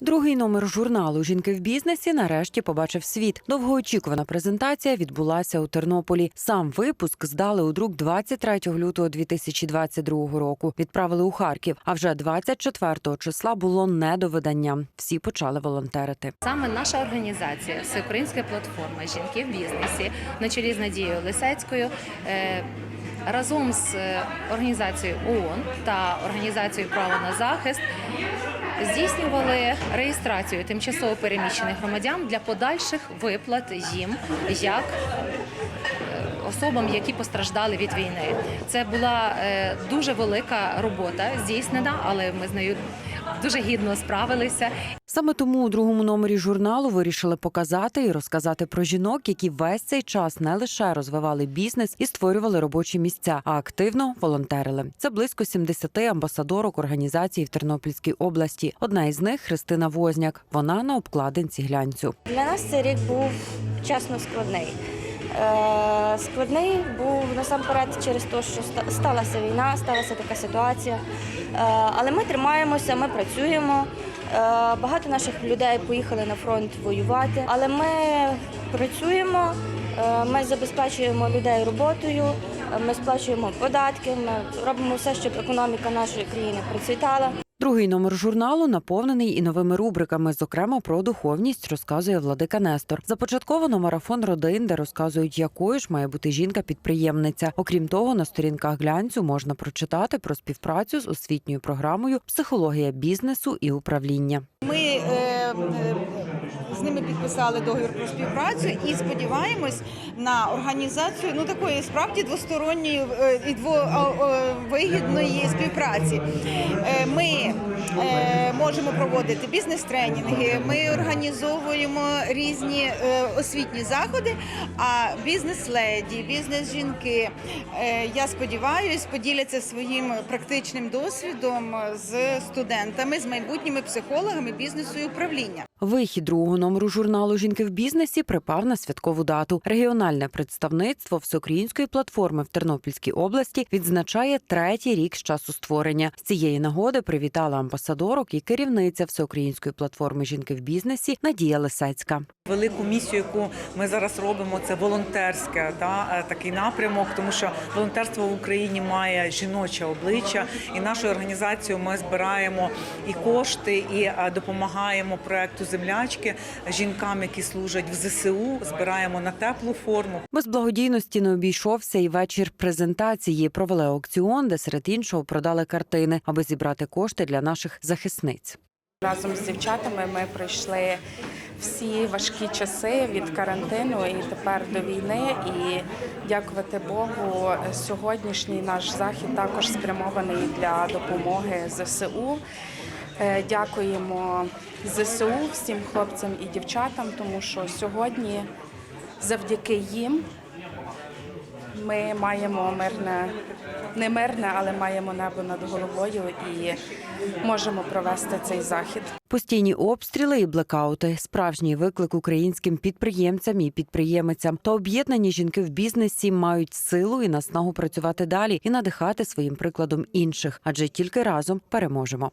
Другий номер журналу Жінки в бізнесі нарешті побачив світ. Довгоочікувана презентація відбулася у Тернополі. Сам випуск здали у друк 23 лютого 2022 року. Відправили у Харків. А вже 24 числа було недовидання. Всі почали волонтерити. Саме наша організація, Всеукраїнська платформа Жінки в бізнесі на чолі з Надією Лисецькою. е, Разом з е, організацією ООН та організацією Право на захист здійснювали реєстрацію тимчасово переміщених громадян для подальших виплат їм як е, особам, які постраждали від війни. Це була е, дуже велика робота здійснена, але ми з нею дуже гідно справилися. Саме тому у другому номері журналу вирішили показати і розказати про жінок, які весь цей час не лише розвивали бізнес і створювали робочі місця, а активно волонтерили. Це близько 70 амбасадорок організацій в Тернопільській області. Одна із них Христина Возняк. Вона на обкладинці глянцю. Для нас цей рік був чесно складний. Е, складний був насамперед через те, що сталася війна, сталася така ситуація. Е, але ми тримаємося, ми працюємо. Е, багато наших людей поїхали на фронт воювати, але ми працюємо, ми забезпечуємо людей роботою, ми сплачуємо податки, ми робимо все, щоб економіка нашої країни процвітала. Другий номер журналу наповнений і новими рубриками, зокрема про духовність, розказує владика Нестор. Започатковано марафон родин, де розказують, якою ж має бути жінка-підприємниця. Окрім того, на сторінках глянцю можна прочитати про співпрацю з освітньою програмою Психологія бізнесу і управління. Ми е, е, ними підписали договір про співпрацю і сподіваємось на організацію ну такої справді двосторонньої е, і двовигідної співпраці. Е, Ми е, можемо проводити бізнес-тренінги, ми організовуємо різні е, освітні заходи. А бізнес-леді, бізнес-жінки, е, я сподіваюся, поділяться своїм практичним досвідом з студентами, з майбутніми психологами бізнесу і управління. Вихід другого номеру журналу Жінки в бізнесі припав на святкову дату. Регіональне представництво всеукраїнської платформи в Тернопільській області відзначає третій рік з часу створення. З цієї нагоди привітала амбасадорок і керівниця всеукраїнської платформи Жінки в бізнесі Надія Лисецька. Велику місію, яку ми зараз робимо, це волонтерське та е, такий напрямок, тому що волонтерство в Україні має жіноче обличчя, і нашою організацією ми збираємо і кошти, і е, допомагаємо проекту землячки жінкам, які служать в ЗСУ. Збираємо на теплу форму. Без благодійності не обійшовся і вечір презентації. Провели аукціон, де серед іншого продали картини, аби зібрати кошти для наших захисниць. Разом з дівчатами ми пройшли всі важкі часи від карантину і тепер до війни. І дякувати Богу, сьогоднішній наш захід також спрямований для допомоги ЗСУ. Е, Дякуємо ЗСУ всім хлопцям і дівчатам, тому що сьогодні завдяки їм ми маємо мирне, не мирне, але маємо небо над головою і можемо провести цей захід. Постійні обстріли і блекаути, справжній виклик українським підприємцям і підприємицям. Та об'єднані жінки в бізнесі мають силу і наснагу працювати далі і надихати своїм прикладом інших, адже тільки разом переможемо.